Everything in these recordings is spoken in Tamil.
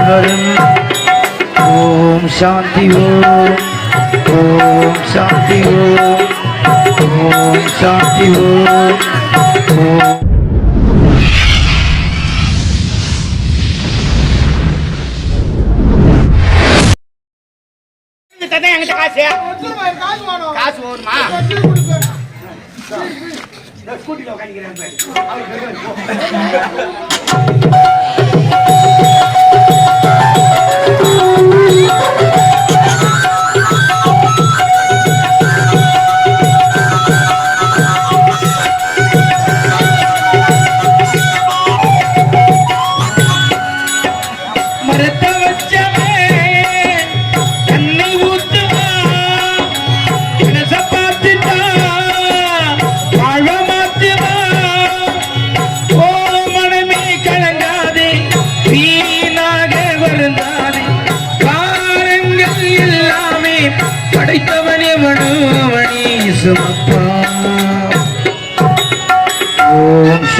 நால்வரும் ஓம் சாந்தி ஓம் ஓம் சாந்தி ஓம் ஓம் சாந்தி ஓம் ஓம் தந்தை என்கிட்ட காசு வச்சிருமா, எனக்கு காசு வேணும். காசு வருமா வச்சு கொடுப்பேன். ஸ்கூட்டில உட்காந்துக்கிறேன்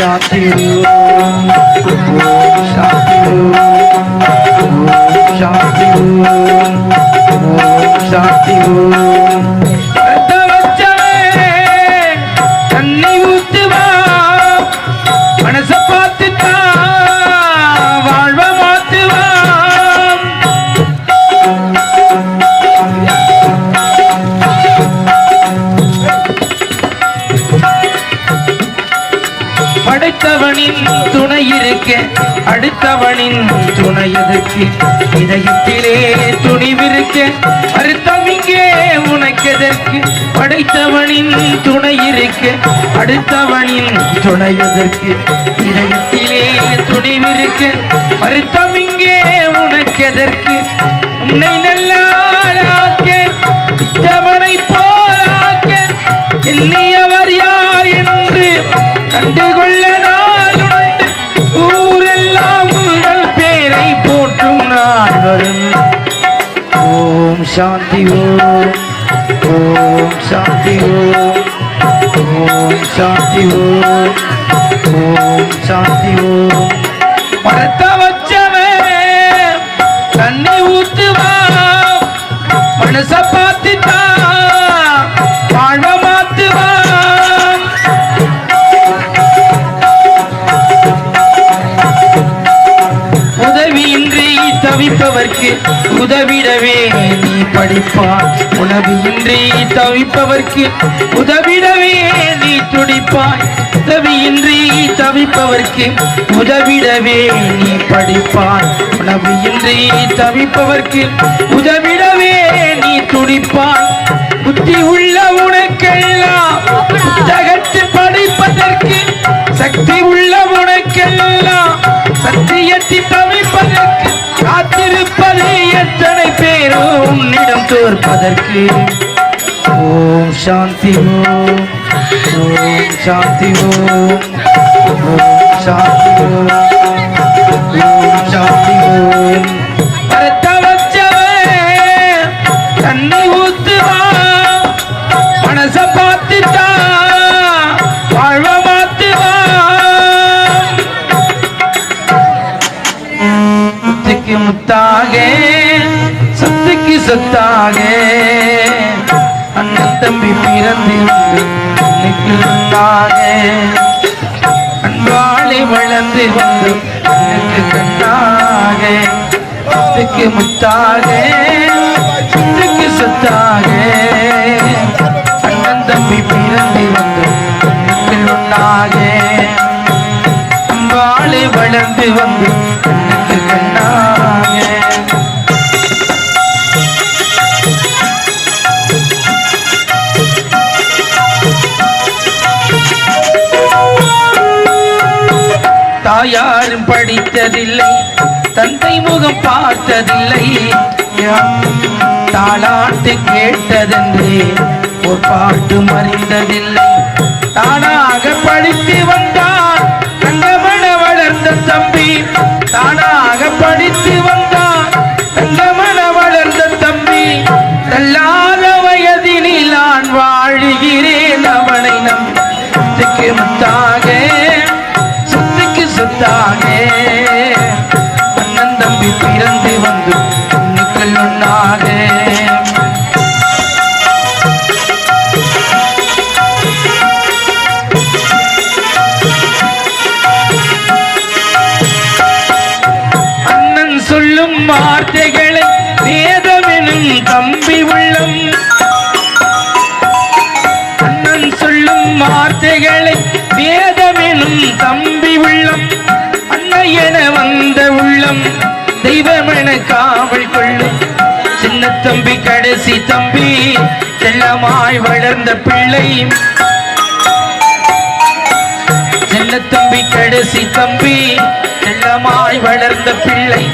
ஓம் சாந்தி ஓம் ஓம் துணை அடுத்தவனின் துணை எதற்கு இதயத்திலே துணிவிருக்க அறுத்தம் உனக்கெதற்கு. படைத்தவனின் துணை இருக்க அடுத்தவனின் துணை எதற்கு இதயத்திலே துணிவிருக்க அறுத்தம் உனக்கெதற்கு. உன்னை நல்லாளாக்க தவனை போலாக்க. எண்ணியவர் யார் என்று கண்டுகொள்ள நாளுண்டு போற்றும் நாள் வரும் ஓம் சாந்தி ஓம் ஓம் சாந்தி ஓம் ஓம் சாந்தி ஓம் ஓம் சாந்தி ஓம் தவிப்பவர்க்கு உதவிடவே. நீ படிப்பான் உணவின்றி தவிப்பவர்க்கு உதவிடவே. நீ துடிப்பாய் உதவியின்றி தவிப்பவர்க்கு உதவிடவே. நீ படிப்பான் உணவின்றி தவிப்பவர்க்கு உதவிடவே. நீ துடிப்பான் புத்தி உள்ள உனக்கெல்லாம். புத்தகத்து படிப்பதற்கு சக்தி உள்ள உனக்கெல்லாம். சத்தியத்தில் தவிப்பதற்கு காத்திருப்பது எத்தனை பேரும் உன்னிடம் தோற்பதற்கு. ஓம் சாந்தி ஓம் ஓம் சாந்தி ஓம் ஓம் சாந்தி ஓம் ஓம் சாந்தி ஓம். சத்துக்கு அண்ணன் தம்பி பிறந்திருந்து இன்னைக்கு அன்பாளை வளர்ந்து வந்து எனக்கு கண்ணாக முத்துக்கு முத்தாக சத்துக்கு சொத்தாக. அண்ணன் தம்பி பிறந்து வந்து இன்னைக்கு அன்பாளை வளர்ந்து வந்து தாயாரும் படித்ததில்லை. தந்தை முகம் பார்த்ததில்லை. தாளாட்டு கேட்டதென்றே ஒரு பாட்டு மறிந்ததில்லை. தானாக அண்ணன் தம்பி பிறந்து வந்து பொண்ணுக்கள் ஒன்றாக காவல் கொள்ளும் சின்ன தம்பி கடைசி தம்பி செல்லமாய் வளர்ந்த பிள்ளை. சின்ன தம்பி கடைசி தம்பி செல்லமாய் வளர்ந்த பிள்ளை.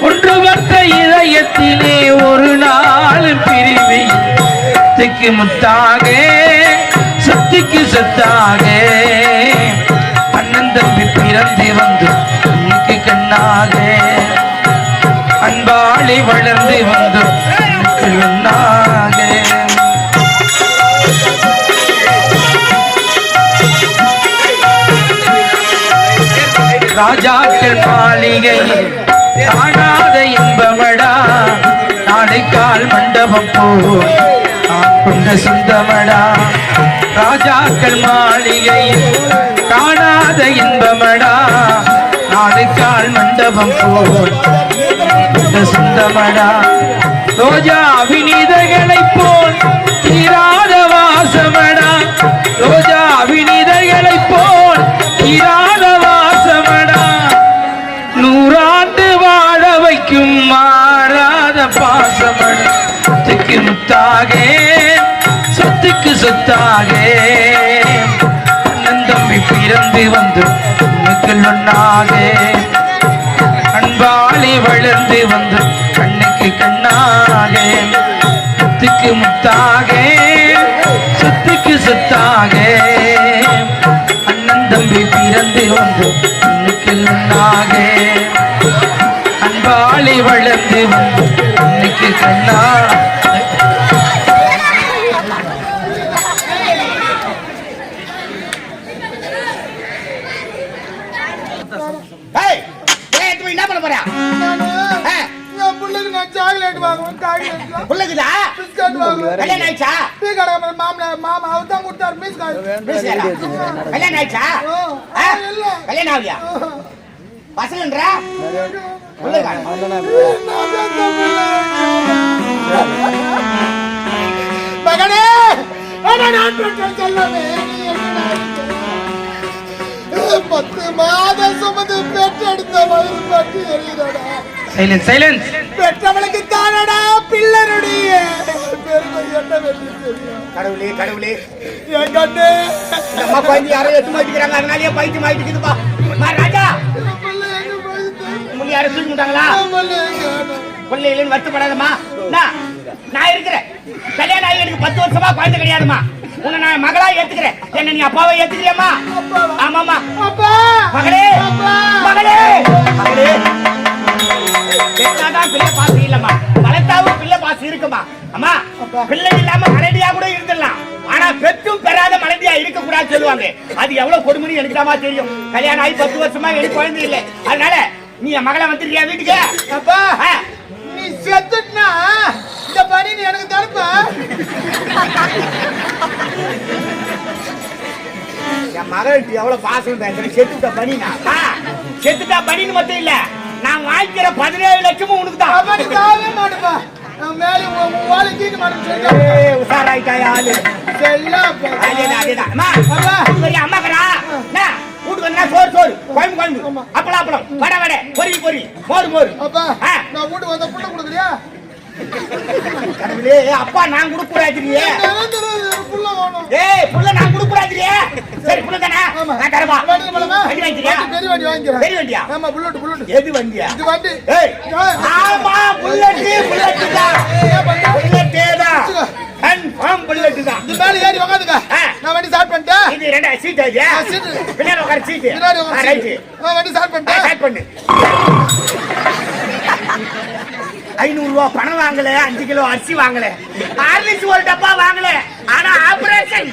ஒன்று வந்த இதயத்திலே ஒரு நாள் பிரிவி. முத்துக்கு முத்தாக சொத்துக்கு சொத்தாக. மாளிகை. காணாத இன்பமடா நாளைக்கால் மண்டபம் போ நான் கொண்ட சொந்தமடா. ராஜாக்கள் மாளிகை காணாத இன்பமடா நாளைக்கால் மண்டபம் போ கொண்ட சொந்தமடா. ரோஜா வினிதங்களைப் போல் தீராத வாசமடா. முத்தாக சொத்துக்கு சொத்தாக. அண்ணன் தம்பி பிறந்து வந்து உனக்கு ஒன்னாக அன்பாளி வளர்ந்து வந்து கண்ணுக்கு கண்ணாக. முத்துக்கு முத்தாக சொத்துக்கு சொத்தாக. அண்ணன் தம்பி பிறந்து வந்து கண்ணுக்கு ஒன்னாக அன்பாளி வளர்ந்து வந்து கண்ணா போறா? நானு ஆ, என் பிள்ளைக்கு நான் சாக்லேட் வாங்குவேன் சாக்லேட்ல புள்ளைக்குதா? பிஸ்கட் வாங்குவேன். கல்யாணம் ஆயிடுச்சா? டீ கடை மாமனார் மாமா அவர் தான் கொடுத்தாரு? கல்யாணம் கல்யாணம்? பசங்கன்றா? மகனே நான் பெற்ற பத்து மாதம் சுமந்து பெற்றெடுத்த வயிறு பற்றி எரியுதடா. சைலன்ஸ் சைலன்ஸ் பெற்றவளுக்கு தானடா பிள்ளருடைய. பெருமை என்னவென்று தெரியும். கடவுளே, கடவுளே. என் கண்ணு. அம்மா குழந்தை யாரோ எட்டு மாட்டிக்கிறாங்க, அதனாலயே பைத்தியம் ஆயிட்டுக்குதுப்பா. மா, ராஜா, உங்களை யாரும் தூக்கி விட்டாங்களா? என் பிள்ளை எங்க? காணோம்? பிள்ளை இல்லைன்னு வருத்தப்படாதம்மா. நான் இருக்கிறேன். கல்யாணம் ஆகி எனக்கு பத்து வருஷமா குழந்தை கிடையாதும்மா. உன்னை நான் மகளா ஏத்துக்கிறேன். என்ன நீ அப்பாவை ஏத்துக்கிறியம்மா? அப்பாவா? ஆமாமா பிள்ளை இல்லாம மலடியா கூட இருந்துடலாம். ஆனா பெற்றும் பெறாத மலடியா இருக்க கூடாது சொல்லுவாங்க. அது எவ்வளவு கொடுமைன்னு எனக்கு தான் தெரியும். கல்யாணம் ஆகி பத்து வருஷமா எனக்கு குழந்தை இல்லை. அதனால நீ என் மகளை வந்துருக்கியா வீட்டுக்கு? அப்பா நீ செத்துட்டா இந்த பணி நீ எனக்கு தரப்பா என் மகளுக்கு எவ்வளவு பாசம் தான் செத்துட்டா பண்ணினா செத்துட்டா பண்ணின்னு மட்டும் இல்ல. நான் வாங்கிக்கிற பதினேழு லட்சமும் உனக்கு தான் மாட்டுப்பா. மேலே வாழை தீட்டு ஏய், உஷாராயிட்டாயா ஆளு. அம்மா, அப்பா. வீட்டுக்கு வந்தா சோறு, சோறு. குழம்பு, குழம்பு. அப்பளம், அப்பளம். வடை, வடை. பொரியல், பொரியல். மோர், மோர். அப்பா. நான் வீட்டுக்கு வந்த புள்ள கொடுக்குறியா கடவுளே, அப்பா நான் கொடுக்க கூடாதுறியே. புள்ள வேணும் ஏய், புள்ள நான் கொடுக்க கூடாதுறியே. சரி, புள்ள? ஆமா நான் தரவா? வண்டி போலாமா? வண்டி வாங்கிக்கிறியா? வண்டி பெரிய வண்டி வாங்கிக்கிறேன் பெரிய வண்டியா? ஆமா புல்லட் புல்லட் எது வண்டியா? இது வண்டி ஏய். ஆமா, புல்லட்டு, புல்லட்டு தான். புல்லட்டே தான். கன்ஃபார்ம் புல்லட்டு தான். இது மேல ஏறி உக்காந்துக்க ஆ. நான் வண்டி ஸ்டார்ட் பண்ணிட்டேன் இது ரெண்டா சீட். பின்னாடி உட்காரு சீட்டு. பின்னாடி ரைட்டு. நான் வண்டி ஸ்டார்ட் பண்ணிட்டேன் ஸ்டார்ட் பண்ணு ஐநூறுரூவா பணம் வாங்கல அஞ்சு கிலோ அரிசி வாங்கல. ஆர்லிஸ் ஒரு டப்பா வாங்கல. ஆனா ஆபரேஷன்